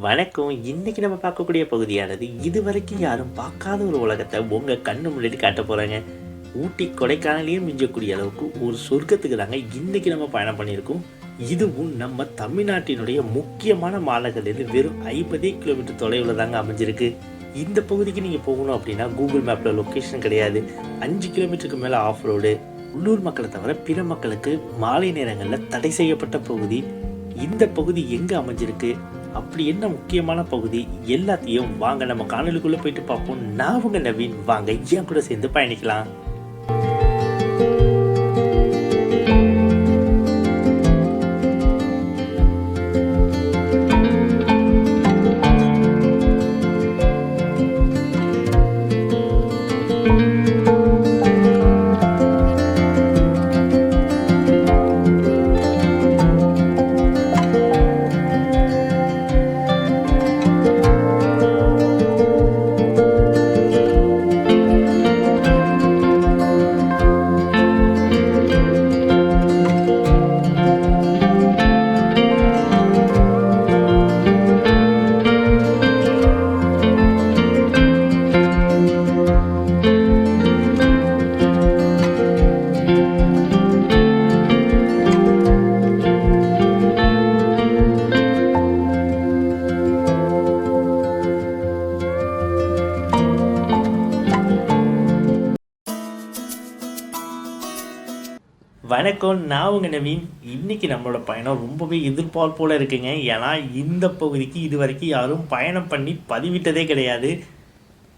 வணக்கம். இன்னைக்கு நம்ம பார்க்கக்கூடிய பகுதியானது இது வரைக்கும் யாரும் பார்க்காத ஒரு உலகத்தை உங்க கண்ணு முன்னாடி காட்ட போறாங்க. ஊட்டி கொடைக்கானலையே மிஞ்சக்கூடிய அளவுக்கு ஒரு சொர்க்கத்துக்கு தாங்க இன்னைக்கு நம்ம பயணம் பண்ணியிருக்கோம். இதுவும் நம்ம தமிழ்நாட்டினுடைய முக்கியமான மாநகரிலிருந்து வெறும் ஐம்பதே கிலோமீட்டர் தொலைவில் தாங்க அமைஞ்சிருக்கு. இந்த பகுதிக்கு நீங்கள் போகணும் அப்படின்னா கூகுள் மேப்பில் லொக்கேஷன் கிடையாது. அஞ்சு கிலோமீட்டருக்கு மேலே ஆஃப் ரோடு உள்ளூர் மக்களை தவிர பிற மக்களுக்கு மாலை நேரங்களில் தடை செய்யப்பட்ட பகுதி. இந்த பகுதி எங்கே அமைஞ்சிருக்கு? அப்படி என்ன முக்கியமான பகுதி? எல்லாத்தையும் வாங்க நம்ம காணொலிக்குள்ளே போயிட்டு பார்ப்போம். நான் உங்க நவீன். வாங்க என் கூட சேர்ந்து பயணிக்கலாம். வணக்கம். நான் உங்கள் நவீன். இன்றைக்கி நம்மளோட பயணம் ரொம்பவே எதிர்பார்ப்போல இருக்குங்க. ஏன்னா இந்த பகுதிக்கு இது வரைக்கும் யாரும் பயணம் பண்ணி பதிவிட்டதே கிடையாது.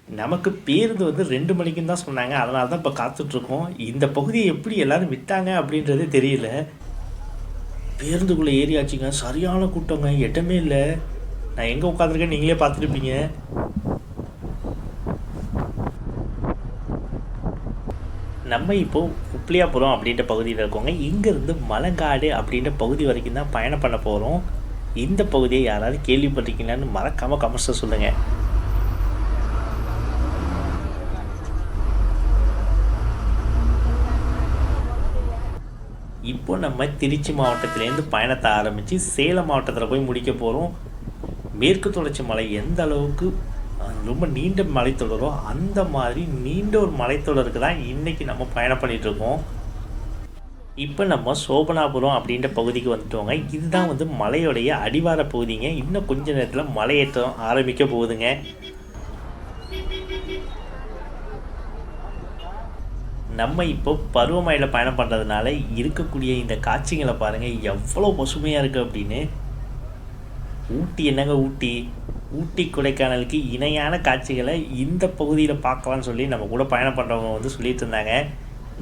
நமக்கு பேருந்து வந்து ரெண்டு மணிக்குன்னு தான் சொன்னாங்க. அதனால தான் இப்போ காத்துட்ருக்கோம். இந்த பகுதியை எப்படி எல்லாரும் விட்டாங்க அப்படின்றதே தெரியல. பேருந்துக்குள்ளே ஏறியாச்சுங்க சரியான கூட்டங்க. இடமே இல்லை. நான் எங்கே உட்காந்துருக்கேன் நீங்களே பார்த்துருப்பீங்க. நம்ம இப்போ உப்ளியாபுரம் அப்படின்ற பகுதியில் இருக்கோங்க இங்கேருந்து மலங்காடு அப்படின்ற பகுதி வரைக்கும் தான் பயணம் பண்ண போகிறோம் இந்த பகுதியை யாராவது கேள்விப்பட்டிருக்கீங்களான்னு மறக்காமல் கமெண்ட்ஸில் சொல்லுங்கள் இப்போ நம்ம திருச்சி மாவட்டத்திலேருந்து பயணத்தை ஆரம்பித்து சேலம் மாவட்டத்தில் போய் முடிக்க போகிறோம் மேற்கு தொடர்ச்சி மலை எந்த அளவுக்கு ரொம்ப நீண்ட மலைத்தொடரோ அந்த மாதிரி நீண்ட ஒரு மலைத்தொடருக்கு தான் இன்றைக்கி நம்ம பயணம் பண்ணிகிட்ருக்கோம் இப்போ நம்ம சோபனாபுரம் அப்படின்ற பகுதிக்கு வந்துட்டோங்க. இதுதான் வந்து மலையோடைய அடிவார பகுதிங்க. இன்னும் கொஞ்ச நேரத்தில் மலையேற்றம் ஆரம்பிக்க போகுதுங்க. நம்ம இப்போ பருவமழையில் பயணம் பண்ணுறதுனால இருக்கக்கூடிய இந்த காட்சிகளை பாருங்கள் எவ்வளோ பசுமையாக இருக்குது அப்படின்னு. ஊட்டி என்னங்க ஊட்டி? ஊட்டி கொடைக்கானலுக்கு இணையான காட்சிகளை இந்த பகுதியில் பார்க்கலாம்னு சொல்லி நம்ம கூட பயணம் பண்ணுறவங்க வந்து சொல்லிட்டு இருந்தாங்க.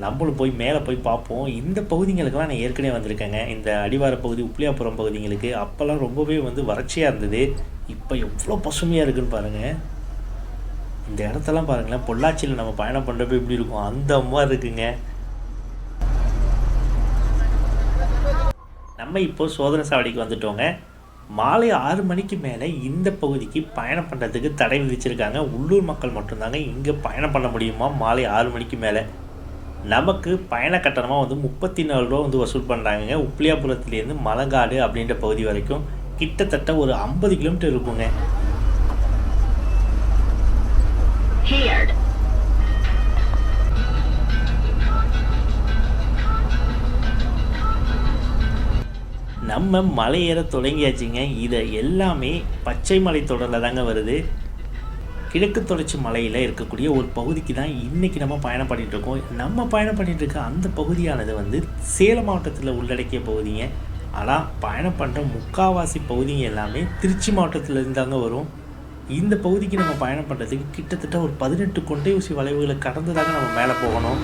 நம்மளும் போய் மேலே போய் பார்ப்போம். இந்த பகுதிங்களுக்கெல்லாம் நான் ஏற்கனவே வந்திருக்கேங்க. இந்த அடிவார பகுதி உப்ளியாபுரம் பகுதிங்களுக்கு அப்போல்லாம் ரொம்பவே வந்து வறட்சியாக இருந்தது. இப்போ எவ்வளோ பசுமையாக இருக்குன்னு பாருங்கள் இந்த இடத்தெல்லாம் பாருங்களேன். பொள்ளாச்சியில் நம்ம பயணம் பண்ணுறப்ப எப்படி இருக்கும்? அந்த மாதிரி இருக்குங்க. நம்ம இப்போ சோதனை சாவடிக்கு வந்துட்டோங்க. மாலை ஆறு மணிக்கு மேலே இந்த பகுதிக்கு பயணம் பண்ணுறதுக்கு தடை விதிச்சிருக்காங்க. உள்ளூர் மக்கள் மட்டும்தாங்க இங்கே பயணம் பண்ண முடியுமா? மாலை ஆறு மணிக்கு மேலே. நமக்கு பயண கட்டணமாக வந்து முப்பத்தி நாலு ரூபா வந்து வசூல் பண்ணுறாங்க உப்ளியாபுரத்துலேருந்து மலங்காடு அப்படின்ற பகுதி வரைக்கும் கிட்டத்தட்ட ஒரு ஐம்பது கிலோமீட்டர் இருக்குங்க. நம்ம மலை ஏற தொடங்கியாச்சுங்க. இதை எல்லாமே பச்சை மலை தொடரில் தாங்க வருது. கிழக்கு தொடர்ச்சி மலையில் இருக்கக்கூடிய ஒரு பகுதிக்கு தான் இன்றைக்கி நம்ம பயணம் பண்ணிட்டு இருக்கோம். நம்ம பயணம் பண்ணிகிட்டு இருக்க அந்த பகுதியானது வந்து சேலம் மாவட்டத்தில் உள்ளடக்கிய பகுதிங்க. ஆனால் பயணம் பண்ணுற முக்காவாசி பகுதிங்க எல்லாமே திருச்சி மாவட்டத்தில் இருந்தாங்க வரும். இந்த பகுதிக்கு நம்ம பயணம் பண்ணுறதுக்கு கிட்டத்தட்ட ஒரு பதினெட்டு கொண்டை ஊசி வளைவுகளை கடந்து தாங்க நம்ம மேலே போகணும்.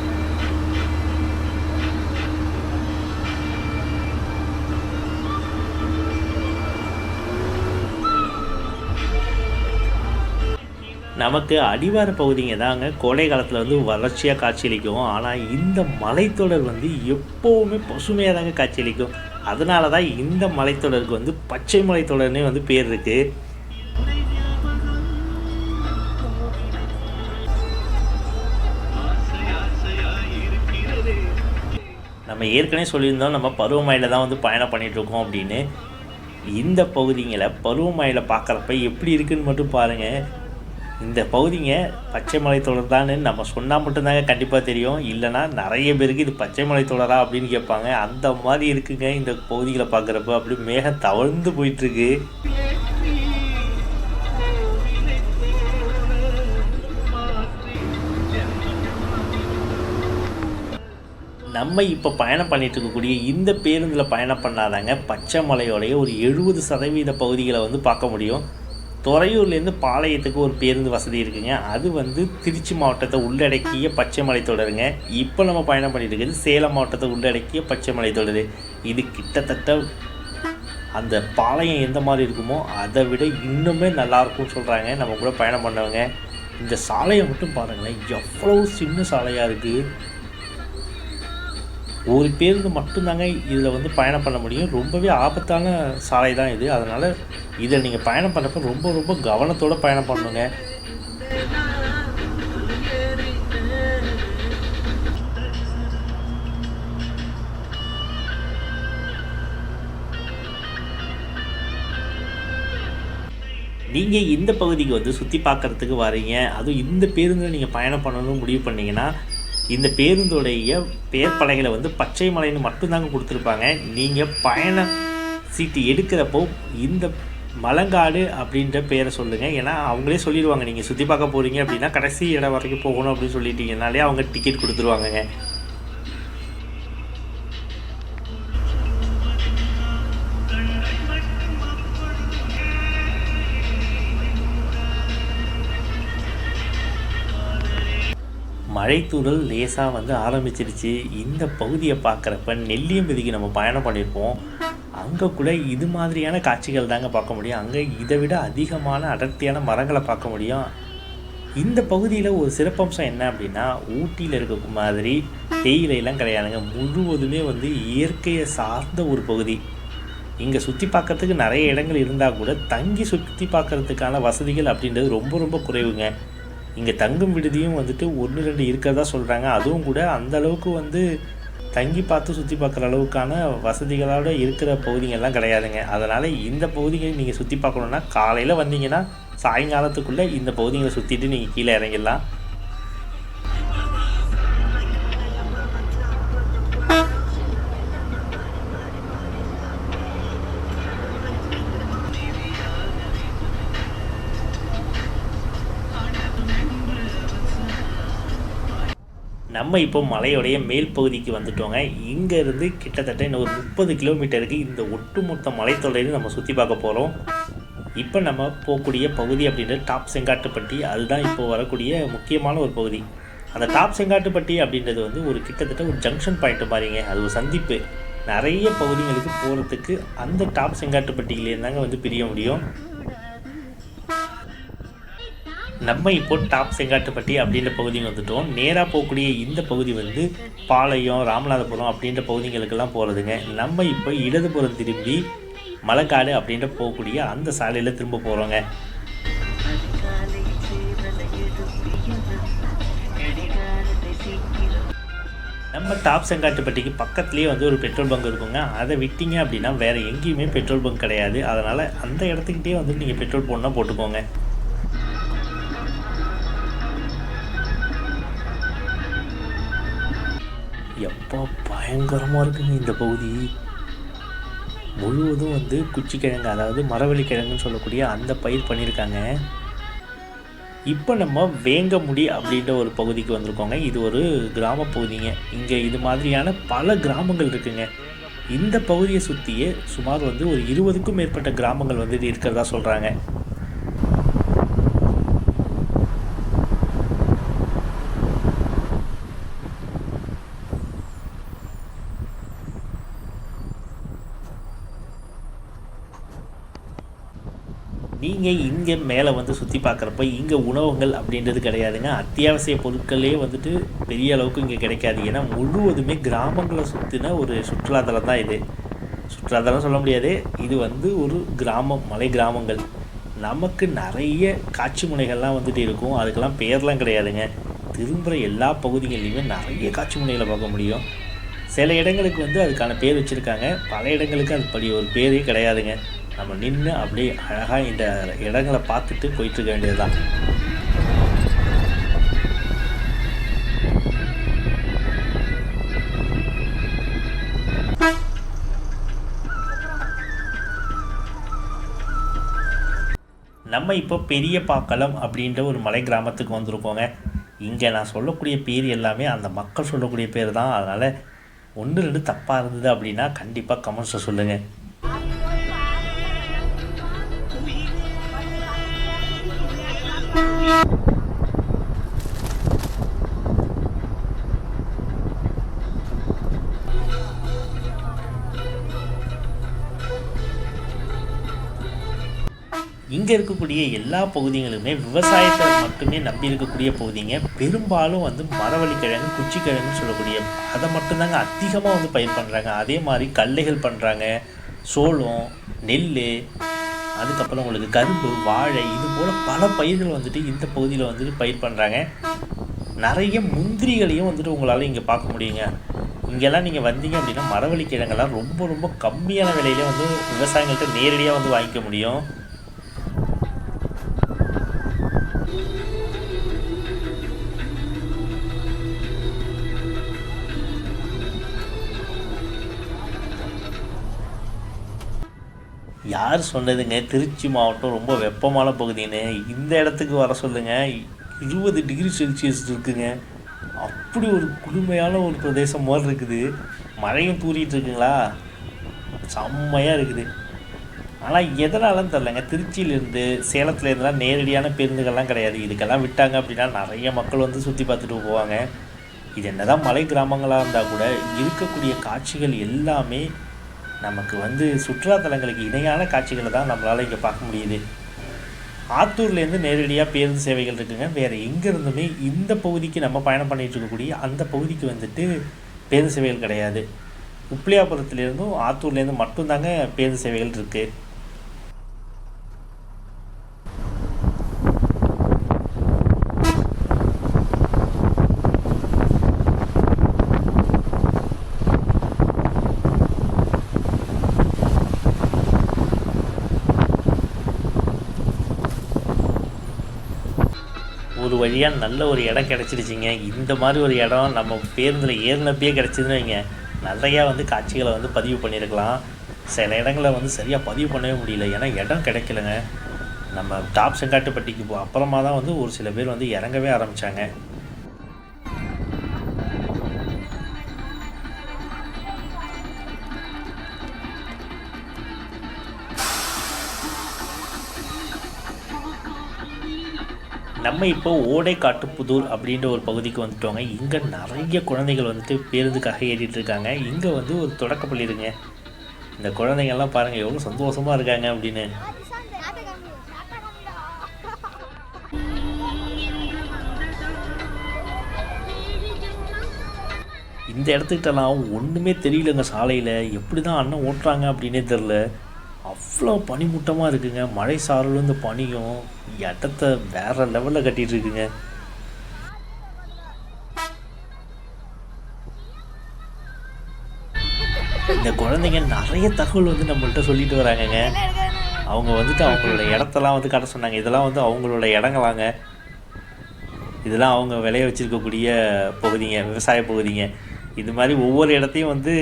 நமக்கு அடிவார பகுதிங்க தாங்க. கோடை காலத்தில் வந்து வறட்சியாக காட்சியளிக்கும். ஆனால் இந்த மலைத்தொடர் வந்து எப்போவுமே பசுமையாக தாங்க காட்சியளிக்கும். அதனால தான் இந்த மலைத்தொடருக்கு வந்து பச்சை மலைத்தொடர்னே வந்து பேர் இருக்குது நம்ம ஏற்கனவே சொல்லியிருந்தோம் நம்ம பருவமழையில் தான் வந்து பயணம் பண்ணிகிட்ருக்கோம் அப்படின்னு. இந்த பகுதிங்களை பருவமழையில் பார்க்குறப்ப எப்படி இருக்குதுன்னு மட்டும் பாருங்கள் இந்த பகுதிங்க பச்சை மலை தொடர் நம்ம சொன்னால் மட்டும்தாங்க கண்டிப்பாக தெரியும். இல்லைன்னா நிறைய பேருக்கு இது பச்சை மலை தொடரா அப்படின்னு கேட்பாங்க. அந்த மாதிரி இருக்குங்க இந்த பகுதிகளை பார்க்குறப்ப. அப்படியே மேகம் தவழ்ந்து போயிட்டுருக்கு. நம்ம இப்போ பயணம் பண்ணிட்டு இருக்கக்கூடிய இந்த பேருந்தில் பயணம் பண்ணாதாங்க பச்சை மலையோடைய ஒரு எழுபது சதவீத பகுதிகளை வந்து பார்க்க முடியும். துறையூர்லேருந்து பாளையத்துக்கு ஒரு பேருந்து வசதி இருக்குங்க. அது வந்து திருச்சி மாவட்டத்தை உள்ளடக்கிய பச்சை மலை தொடருங்க. இப்போ நம்ம பயணம் பண்ணிட்டு இருக்கிறது சேலம் மாவட்டத்தை உள்ளடக்கிய பச்சை மலை தொடர். இது கிட்டத்தட்ட அந்த பாளையம் எந்த மாதிரி இருக்குமோ அதை விட இன்னுமே நல்லாயிருக்கும்னு சொல்கிறாங்க நம்ம கூட பயணம் பண்ணவங்க. இந்த சாலையை மட்டும் பாருங்களேன். எவ்வளோ சின்ன சாலையாக இருக்குது ஒரு பேருந்து மட்டும்தாங்க இதில் வந்து பயணம் பண்ண முடியும். ரொம்பவே ஆபத்தான சாலை தான் இது. அதனால் இதில் நீங்கள் பயணம் பண்ணுறப்ப ரொம்ப ரொம்ப கவனத்தோடு பயணம் பண்ணுங்க நீங்கள் இந்த பகுதிக்கு வந்து சுற்றி பார்க்குறதுக்கு வரீங்க. அதுவும் இந்த பேருந்தில் நீங்கள் பயணம் பண்ணணும்னு முடிவு பண்ணீங்கன்னா இந்த பேருந்தோடைய பெயர் பலகையில் வந்து பச்சை மலைன்னு மட்டும்தாங்க கொடுத்துருப்பாங்க. நீங்கள் பயண சீட்டு எடுக்கிறப்போ இந்த மலங்காடு அப்படின்ற பேரை சொல்லுங்கள் ஏன்னா அவங்களே சொல்லிடுவாங்க. நீங்கள் சுற்றி பார்க்க போகிறீங்க அப்படின்னா கடைசி இடம் வரைக்கும் போகணும் அப்படின்னு சொல்லிட்டீங்கனாலே அவங்க டிக்கெட் கொடுத்துருவாங்கங்க. மழைத்தூறல் லேசாக வந்து ஆரம்பிச்சிருச்சு. இந்த பகுதியை பார்க்குறப்ப நெல்லியம்பதிக்கு நம்ம பயணம் பண்ணியிருப்போம். அங்கே கூட இது மாதிரியான காட்சிகள் தாங்க பார்க்க முடியும். அங்கே இதை விட அதிகமான அடர்த்தியான மரங்களை பார்க்க முடியும். இந்த பகுதியில் ஒரு சிறப்பம்சம் என்ன அப்படின்னா ஊட்டியில் இருக்க மாதிரி தேயிலையெல்லாம் கிடையாதுங்க. முழுவதுமே வந்து இயற்கையை சார்ந்த ஒரு பகுதி. இங்கே சுற்றி பார்க்கறதுக்கு நிறைய இடங்கள் இருந்தால் கூட தங்கி சுற்றி பார்க்கறதுக்கான வசதிகள் அப்படின்றது ரொம்ப ரொம்ப குறைவுங்க. இங்கே தங்கும் விடுதியும் வந்துட்டு ஒன்று ரெண்டு இருக்கிறதா சொல்கிறாங்க அதுவும் கூட அந்த அளவுக்கு வந்து தங்கி பார்த்து சுற்றி பார்க்குற அளவுக்கான வசதிகளோட இருக்கிற பகுதிகள்லாம் கிடையாதுங்க. அதனால் இந்த பகுதிகளை நீங்கள் சுற்றி பார்க்கணுன்னா காலையில் வந்தீங்கன்னா சாயங்காலத்துக்குள்ளே இந்த பகுதிகளை சுற்றிட்டு நீங்கள் கீழே இறங்கிடலாம். நம்ம இப்போ மலையோடைய மேல் பகுதிக்கு வந்துட்டோங்க. இங்கேருந்து கிட்டத்தட்ட இன்னும் ஒரு முப்பது கிலோமீட்டருக்கு இந்த ஒட்டுமொத்த மலைத்தொடரையும் நம்ம சுற்றி பார்க்க போகிறோம் இப்போ நம்ம போகக்கூடிய பகுதி அப்படின்றது டாப் செங்காட்டுப்பட்டி. அதுதான் இப்போ வரக்கூடிய முக்கியமான ஒரு பகுதி. அந்த டாப் செங்காட்டுப்பட்டி அப்படின்றது வந்து ஒரு கிட்டத்தட்ட ஒரு ஜங்ஷன் பாயிண்ட் மாதிரிங்க. அது ஒரு சந்திப்பு. நிறைய பகுதிகளுக்கு போகிறதுக்கு அந்த டாப் செங்காட்டுப்பட்டியிலேருந்தாங்க வந்து பிரிய முடியும். நம்ம இப்போ டாப் செங்காட்டுப்பட்டி அப்படின்ற பகுதிக்கு வந்துட்டோம். நேராக போகக்கூடிய இந்த பகுதி வந்து பாளையம் ராமநாதபுரம் அப்படின்ற பகுதிகளுக்கெல்லாம் போகிறதுங்க நம்ம இப்போ இடதுபுறம் திரும்பி மலைக்காடு அப்படின்ற போகக்கூடிய அந்த சாலையில் திரும்ப போகிறோங்க நம்ம டாப் செங்காட்டுப்பட்டிக்கு பக்கத்துலேயே வந்து ஒரு பெட்ரோல் பங்க் இருக்குங்க. அதை விட்டீங்க அப்படின்னா வேறு எங்கேயுமே பெட்ரோல் பங்க் கிடையாது. அதனால் அந்த இடத்துக்கிட்டே வந்து நீங்கள் பெட்ரோல் போடணும் போட்டுக்கோங்க. எப்போ பயங்கரமாக இருக்குங்க இந்த பகுதி. முழுவதும் வந்து குச்சிக்கிழங்கு அதாவது மரவள்ளி கிழங்குன்னு சொல்லக்கூடிய அந்த பயிர் பண்ணியிருக்காங்க. இப்போ நம்ம வேங்கமுடி அப்படின்ற ஒரு பகுதிக்கு வந்திருக்கோங்க. இது ஒரு கிராம பகுதிங்க. இங்கே இது மாதிரியான பல கிராமங்கள் இருக்குங்க. இந்த பகுதியை சுற்றியே சுமார் வந்து ஒரு இருபதுக்கும் மேற்பட்ட கிராமங்கள் வந்து இருக்கிறதா சொல்கிறாங்க நீங்கள் இங்கே மேலே வந்து சுற்றி பார்க்குறப்ப இங்கே உணவுகள் அப்படின்றது கிடையாதுங்க. அத்தியாவசிய பொருட்களே வந்துட்டு பெரிய அளவுக்கு இங்கே கிடைக்காது. ஏன்னா முழுவதுமே கிராமங்களை சுற்றின ஒரு சுற்றுலாத்தலம் தான் இது. சுற்றுலாத்தலம் சொல்ல முடியாது. இது வந்து ஒரு கிராமம் மலை கிராமங்கள். நமக்கு நிறைய காட்சி முனைகள்லாம் வந்துட்டு இருக்கும். அதுக்கெல்லாம் பேர்லாம் கிடையாதுங்க. திரும்புகிற எல்லா பகுதிகள்லையுமே நிறைய காட்சி முனைகளை பார்க்க முடியும். சில இடங்களுக்கு வந்து அதுக்கான பேர் வச்சுருக்காங்க. பல இடங்களுக்கு அது படி ஒரு பேரே கிடையாதுங்க. நம்ம நின்று அப்படியே அழகாக இந்த இடங்களை பார்த்துட்டு போயிட்டு இருக்க வேண்டியதுதான். நம்ம இப்போ பெரிய பாக்களம் அப்படின்ற ஒரு மலை கிராமத்துக்கு வந்திருக்கோங்க. இங்கே நான் சொல்லக்கூடிய பேர் எல்லாமே அந்த மக்கள் சொல்லக்கூடிய பேர் தான். அதனால் ஒன்று ரெண்டு தப்பாக இருந்தது அப்படின்னா கண்டிப்பாக கமெண்ட்ஸை சொல்லுங்கள் இங்கே இருக்கக்கூடிய எல்லா பகுதிகளுமே விவசாயத்தை மட்டுமே நம்பி இருக்கக்கூடிய பகுதிங்க. பெரும்பாலும் வந்து மரவள்ளிக்கிழங்கு குச்சிக்கிழங்குன்னு சொல்லக்கூடிய அதை மட்டும்தாங்க அதிகமாக வந்து பயிர் பண்ணுறாங்க அதே மாதிரி கடலைகள் பண்ணுறாங்க சோளம் நெல் அதுக்கப்புறம் உங்களுக்கு கரும்பு வாழை இது போல் பல பயிர்கள் வந்துட்டு இந்த பகுதியில் வந்துட்டு பயிர் பண்ணுறாங்க நிறைய முந்திரிகளையும் வந்துட்டு உங்களால் இங்கே பார்க்க முடியுங்க. இங்கெல்லாம் நீங்கள் வந்தீங்க அப்படின்னா மரவள்ளிக்கிழங்கெல்லாம் ரொம்ப ரொம்ப கம்மியான விலையிலே வந்து விவசாயிகள்கிட்ட நேரடியாக வந்து வாங்கிக்க முடியும். யார் சொன்னதுங்க? திருச்சி மாவட்டம் ரொம்ப வெப்பமான பகுதின்னு. இந்த இடத்துக்கு வர சொல்லுங்க. இருபது டிகிரி செல்சியஸ் இருக்குங்க. அப்படி ஒரு குளுமையான ஒரு பிரதேசம் மாதிரி இருக்குது. மழையும் தூரிட்டு இருக்குங்களா? செம்மையாக இருக்குது. ஆனால் எதனாலன்னு தெரிலங்க திருச்சியிலேருந்து சேலத்துலேருந்துலாம் நேரடியான பேருந்துகள்லாம் கிடையாது. இதுக்கெல்லாம் விட்டாங்க அப்படின்னா நிறைய மக்கள் வந்து சுற்றி பார்த்துட்டு போவாங்க. இது என்னதான் மலை கிராமங்களாக இருந்தால் கூட இருக்கக்கூடிய காட்சிகள் எல்லாமே நமக்கு வந்து சுற்றுலாத்தலங்களுக்கு இணையான காட்சிகளை தான் நம்மளால் இங்கே பார்க்க முடியுது. ஆத்தூர்லேருந்து நேரடியாக பேருந்து சேவைகள் இருக்குங்க. வேறு எங்கே இருந்துமே இந்த பகுதிக்கு நம்ம பயணம் பண்ணிகிட்டு இருக்கக்கூடிய அந்த பகுதிக்கு வந்துட்டு பேருந்து சேவைகள் கிடையாது. உப்பிலியாபுரத்துலேருந்தும் ஆத்தூர்லேருந்து மட்டும்தாங்க பேருந்து சேவைகள் இருக்குது ஒரு வழியாக நல்ல ஒரு இடம் கிடச்சிருச்சிங்க. இந்த மாதிரி ஒரு இடம் நம்ம பேருந்தில் ஏறினப்பயே கிடச்சிதுன்னு வைங்க. நிறையா வந்து காட்சிகளை வந்து பதிவு பண்ணியிருக்கலாம் சில இடங்களை வந்து சரியாக பதிவு பண்ணவே முடியல. ஏன்னா இடம் கிடைக்கலங்க. நம்ம டாப் செங்காட்டுப்பட்டிக்கு போ அப்புறமா தான் வந்து ஒரு சில பேர் வந்து இறங்கவே ஆரம்பித்தாங்க நம்ம இப்போ ஓடைக்காட்டுப்புதூர் அப்படின்ற ஒரு பகுதிக்கு வந்துட்டோங்க. இங்கே நிறைய குழந்தைகள் வந்துட்டு பேருந்துக்காக ஏறிட்டு இருக்காங்க. இங்கே வந்து ஒரு தொடக்கப்பள்ளி இருங்க. இந்த குழந்தைங்கள்லாம் பாருங்கள் எவ்வளோ சந்தோஷமாக இருக்காங்க அப்படின்னு. இந்த இடத்துக்கிட்டலாம் ஒன்றுமே தெரியலங்க சாலையில். எப்படி தான் அண்ணன் ஓட்டுறாங்க அப்படின்னே தெரில அவ்வளோ பனிமூட்டமாக இருக்குங்க. மழை சாரலும் இந்த பனியும் இடத்த வேறு லெவலில் கட்டிகிட்டு இருக்குங்க இந்த குழந்தைங்க நிறைய தகவல் வந்து நம்மள்கிட்ட சொல்லிட்டு வராங்கங்க. அவங்க வந்துட்டு அவங்களோட இடத்தெல்லாம் வந்து காட்ட சொன்னாங்க. இதெல்லாம் வந்து அவங்களோட இடங்களாங்க. இதெல்லாம் அவங்க விளைய வச்சிருக்கக்கூடிய பகுதிங்க விவசாய பகுதிங்க. இது மாதிரி ஒவ்வொரு இடத்தையும் வந்து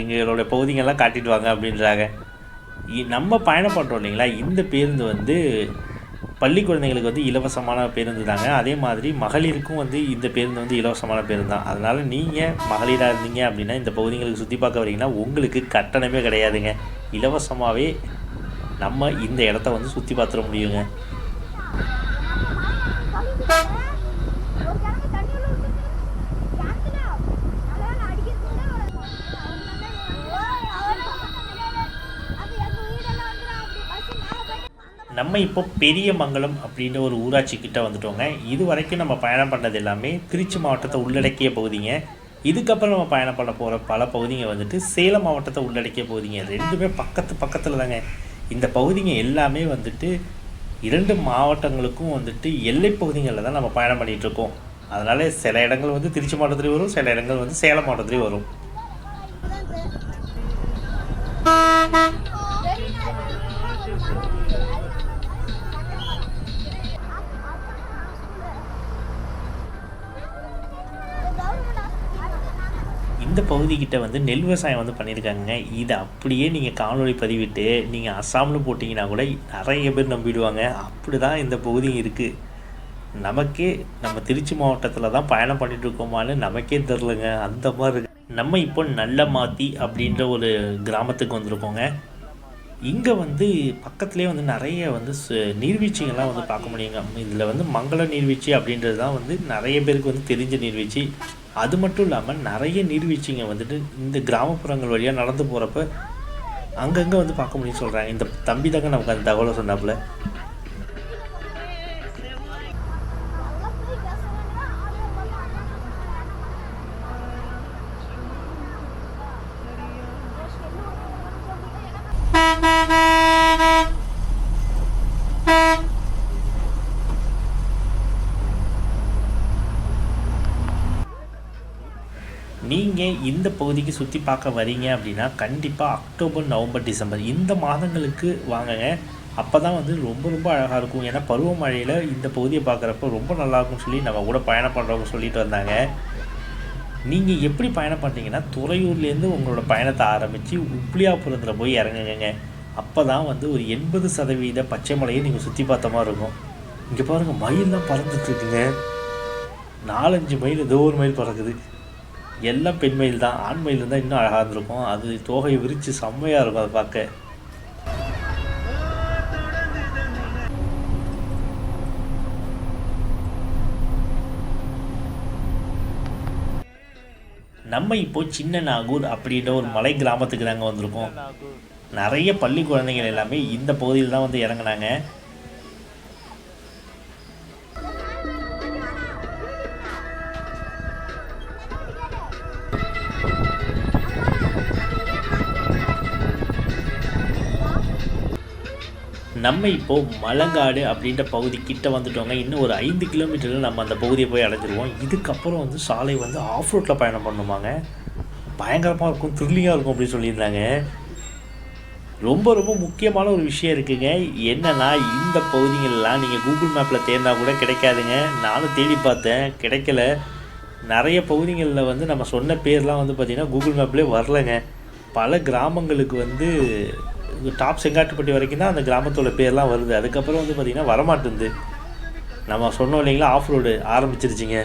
எங்களோட பகுதிங்கெல்லாம் காட்டிட்டு வாங்க அப்படின்றாங்க. நம்ம பயணம் பண்ணுறோம் இல்லைங்களா? இந்த பேருந்து வந்து பள்ளி குழந்தைங்களுக்கு வந்து இலவசமான பேருந்து தாங்க. அதே மாதிரி மகளிருக்கும் வந்து இந்த பேருந்து வந்து இலவசமான பேருந்து தான். அதனால் நீங்கள் மகளிராக இருந்தீங்க அப்படின்னா இந்த பகுதிங்களுக்கு சுற்றி பார்க்க வரீங்கன்னா உங்களுக்கு கட்டணமே கிடையாதுங்க. இலவசமாகவே நம்ம இந்த இடத்த வந்து சுற்றி பார்த்துட முடியுங்க. நம்ம இப்போ பெரிய மங்கலம் அப்படின்ற ஒரு ஊராட்சி கிட்ட வந்துட்டோங்க. இது வரைக்கும் நம்ம பயணம் பண்ணது எல்லாமே திருச்சி மாவட்டத்தை உள்ளடக்கிய பகுதிங்க. இதுக்கப்புறம் நம்ம பயணம் பண்ண போகிற பல பகுதிங்க வந்துட்டு சேலம் மாவட்டத்தை உள்ளடக்கிய பகுதிங்க. ரெண்டுமே பக்கத்து பக்கத்தில் தாங்க. இந்த பகுதிங்க எல்லாமே வந்துட்டு இரண்டு மாவட்டங்களுக்கும் வந்துட்டு எல்லை பகுதிகளில் தான் நம்ம பயணம் பண்ணிகிட்ருக்கோம் அதனால் சில இடங்கள் வந்து திருச்சி மாவட்டத்துலேயும் வரும் சில இடங்கள் வந்து சேலம் மாவட்டத்துலேயும் வரும். பகுதிக்கிட்ட வந்து நெல் விவசாயம் வந்து பண்ணியிருக்காங்க இதை அப்படியே நீங்கள் காணொலி பதிவிட்டு நீங்கள் அஸ்ஸாமில் போட்டிங்கன்னா கூட நிறைய பேர் நம்பிடுவாங்க. அப்படி தான் இந்த பகுதி இருக்குது நமக்கே நம்ம திருச்சி மாவட்டத்தில் தான் பயணம் பண்ணிட்டு இருக்கோமான்னு நமக்கே தெரிலங்க. அந்த மாதிரி இருக்கு. நம்ம இப்போ நல்ல மாத்தி அப்படின்ற ஒரு கிராமத்துக்கு வந்திருக்கோங்க. இங்கே வந்து பக்கத்துலேயே வந்து நிறைய வந்து சு- நீர்வீழ்ச்சிகள்லாம் வந்து பார்க்க முடியுங்க. இதில் வந்து மங்கள நீர்வீழ்ச்சி அப்படின்றது தான் வந்து நிறைய பேருக்கு வந்து தெரிஞ்ச நீர்வீழ்ச்சி. அது மட்டும் இல்லாமல் நிறைய நீர்வீழ்ச்சிங்க வந்துட்டு இந்த கிராமப்புறங்கள் வழியாக நடந்து போகிறப்ப அங்கங்கே வந்து பார்க்க முடியும்னு சொல்கிறாங்க இந்த தம்பி தாங்க நமக்கு அந்த தகவலை சொன்னாப்புல நல்லா போய் பேசுவாங்க ஆளு பார்த்தாங்க நீங்கள் இந்த பகுதிக்கு சுற்றி பார்க்க வரீங்க அப்படின்னா கண்டிப்பாக அக்டோபர் நவம்பர் டிசம்பர் இந்த மாதங்களுக்கு வாங்குங்க. அப்போ தான் வந்து ரொம்ப ரொம்ப அழகாக இருக்கும். ஏன்னா பருவமழையில் இந்த பகுதியை பார்க்குறப்ப ரொம்ப நல்லா இருக்கும்னு சொல்லி நம்ம கூட பயணம் பண்ணுறவங்க சொல்லிட்டு வந்தாங்க. நீங்கள் எப்படி பயணம் பண்ணுறீங்கன்னா துறையூர்லேருந்து உங்களோட பயணத்தை ஆரம்பித்து உப்ளியாபுரத்தில் போய் இறங்குங்க அப்போ தான் வந்து ஒரு எண்பது சதவீத பச்சை மலையை நீங்கள் சுற்றி பார்த்த மாதிரி இருக்கும். இங்கே பாருங்கள் மயில்லாம் பறந்துட்டு நாலஞ்சு மைல் ஏதோ ஒரு மைல் பறக்குது. எல்லாம் பெண் மயில் தான். ஆண் மயில் இருந்தால் இன்னும் அழகாக இருந்திருக்கும். அது தோகையை விரித்து செம்மையாக இருக்கும் அதை பார்க்க. நம்ம இப்போ சின்ன நாகூர் அப்படின்ற ஒரு மலை கிராமத்துக்கு தாங்க வந்திருக்கோம். நிறைய பள்ளி குழந்தைகள் எல்லாமே இந்த பகுதியில் தான் வந்து இறங்குனாங்க. நம்ம இப்போ மலங்காடு அப்படின்ற பகுதி கிட்ட வந்துட்டோங்க. இன்னும் ஒரு ஐந்து கிலோமீட்டரில் நம்ம அந்த பகுதியை போய் அடைஞ்சிருவோம். இதுக்கப்புறம் வந்து சாலை வந்து ஆஃப் ரோட்டில் பயணம் பண்ணுமாங்க பயங்கரமாக இருக்கும் த்ரில்லிங்காக இருக்கும் அப்படின்னு சொல்லியிருந்தாங்க. ரொம்ப ரொம்ப முக்கியமான ஒரு விஷயம் இருக்குங்க. என்னென்னா இந்த பகுதிகளெலாம் நீங்கள் கூகுள் மேப்பில் தேடினா கூட கிடைக்காதுங்க. நானும் தேடி பார்த்தேன் கிடைக்கல. நிறைய பகுதிகளில் வந்து நம்ம சொன்ன பேர்லாம் வந்து பார்த்திங்கன்னா கூகுள் மேப்லேயே வரலங்க. பல கிராமங்களுக்கு வந்து டாப் செங்காட்டுப்பட்டி வரைக்கும் தான் அந்த கிராமத்தோட பேர்லாம் வருது. அதுக்கப்புறம் வந்து பார்த்திங்கன்னா வரமாட்டேங்குது. நம்ம சொன்னோம் இல்லைங்களா ஆஃப் ரோடு ஆரம்பிச்சிருச்சிங்க.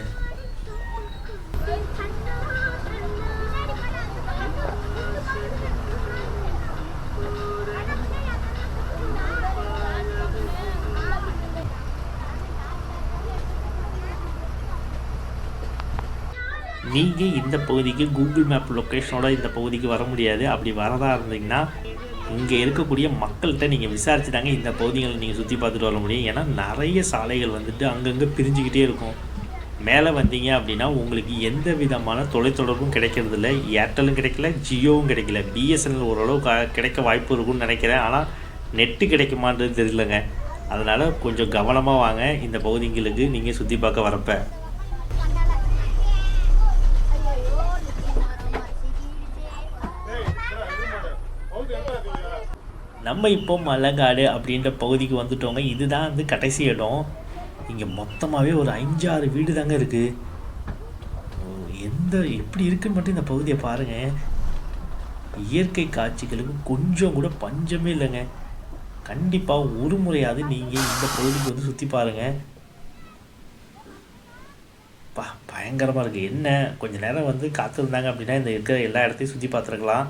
நீங்கள் இந்த பகுதிக்கு கூகுள் மேப் லொக்கேஷனோட இந்த பகுதிக்கு வர முடியாது. அப்படி வரதா இருந்தீங்கன்னா இங்கே இருக்கக்கூடிய மக்கள்கிட்ட நீங்கள் விசாரிச்சு தாங்க இந்த பகுதிகளை நீங்கள் சுற்றி பார்த்துட்டு வர முடியும். ஏன்னா நிறைய சாலைகள் வந்துட்டு அங்கங்கே பிரிஞ்சுக்கிட்டே இருக்கும். மேலே வந்தீங்க அப்படின்னா உங்களுக்கு எந்த விதமான தொலைத்தொடர்பும் கிடைக்கிறது இல்லை ஏர்டெலும் கிடைக்கல. ஜியோவும் கிடைக்கல பிஎஸ்என்எல் ஓரளவு க- கிடைக்க வாய்ப்பு இருக்கும்னு நினைக்கிறேன். ஆனால் நெட்டு கிடைக்குமான்றது தெரியலங்க. அதனால் கொஞ்சம் கவனமாக வாங்க. இந்த பகுதிங்களுக்கு நீங்கள் சுற்றி பார்க்க வரப்போ. நம்ம இப்போ மலங்காடு அப்படின்ற பகுதிக்கு வந்துட்டோங்க. இதுதான் வந்து கடைசி இடம். இங்கே மொத்தமாகவே ஒரு அஞ்சாறு வீடு தாங்க இருக்குது எந்த எப்படி இருக்குன்னு மட்டும் இந்த பகுதியை பாருங்கள் இயற்கை காட்சிகளுக்கு கொஞ்சம் கூட பஞ்சமே இல்லைங்க. கண்டிப்பாக ஒரு முறையாவது நீங்கள் இந்த பகுதிக்கு வந்து சுற்றி பாருங்கள் பா பயங்கரமாக இருக்குது என்ன கொஞ்ச நேரம் வந்து காத்திருந்தாங்க அப்படின்னா இந்த இருக்கிற எல்லா இடத்தையும் சுற்றி பார்த்துருக்கலாம்.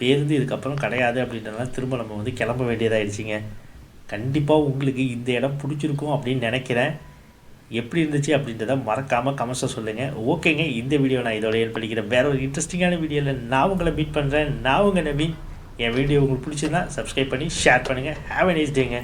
பேருந்து இதுக்கப்புறம் கிடையாது அப்படின்றனால திரும்ப நம்ம வந்து கிளம்ப வேண்டியதாகிடுச்சிங்க கண்டிப்பாக உங்களுக்கு இந்த இடம் பிடிச்சிருக்கும் அப்படின்னு நினைக்கிறேன். எப்படி இருந்துச்சு அப்படின்றத மறக்காமல் கமெண்ட்ஸை சொல்லுங்கள் ஓகேங்க இந்த வீடியோ நான் இதோட ஏற்படுத்திக்கிறேன் வேறு ஒரு இன்ட்ரெஸ்டிங்கான வீடியோவில் நான் உங்களை மீட் பண்ணுறேன் நான் உங்கள் நவீன். என் வீடியோ உங்களுக்கு பிடிச்சிருந்தா சப்ஸ்கிரைப் பண்ணி ஷேர் பண்ணுங்கள் ஹாவ் அ நைஸ் டேங்க